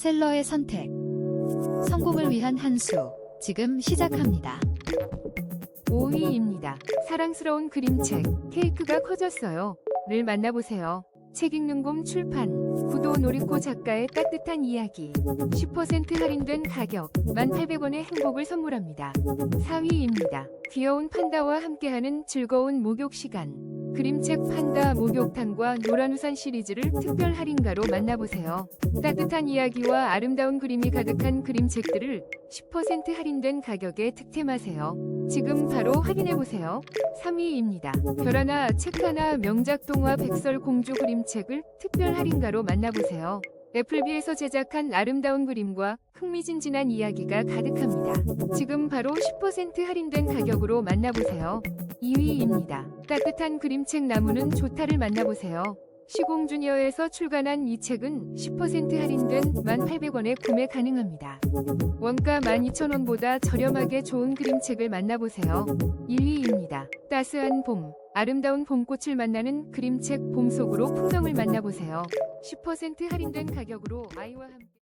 셀러의 선택. 성공을 위한 한 수. 지금 시작합니다. 5위입니다. 사랑스러운 그림책, 케이크가 커졌어요. 를 만나보세요. 책 읽는 곰 출판, 구도 노리코 작가의 따뜻한 이야기, 10% 할인된 가격, 1,800원의 행복을 선물합니다. 4위입니다. 귀여운 판다와 함께하는 즐거운 목욕 시간, 그림책 판다 목욕탕과 노란우산 시리즈를 특별 할인가로 만나보세요. 따뜻한 이야기와 아름다운 그림이 가득한 그림책들을 10% 할인된 가격에 득템하세요. 지금 바로 확인해보세요. 3위입니다. 별 하나 책 하나 명작 동화 백설공주 그림책을 특별 할인가로 만나보세요. 애플비에서 제작한 아름다운 그림과 흥미진진한 이야기가 가득합니다. 지금 바로 10% 할인된 가격으로 만나보세요. 2위입니다. 따뜻한 그림책 나무는 좋다를 만나보세요. 시공주니어에서 출간한 이 책은 10% 할인된 1,800원에 구매 가능합니다. 원가 12,000원보다 저렴하게 좋은 그림책을 만나보세요. 1위입니다. 따스한 봄, 아름다운 봄꽃을 만나는 그림책 봄 속으로 풍경을 만나보세요. 10% 할인된 가격으로 아이와 함께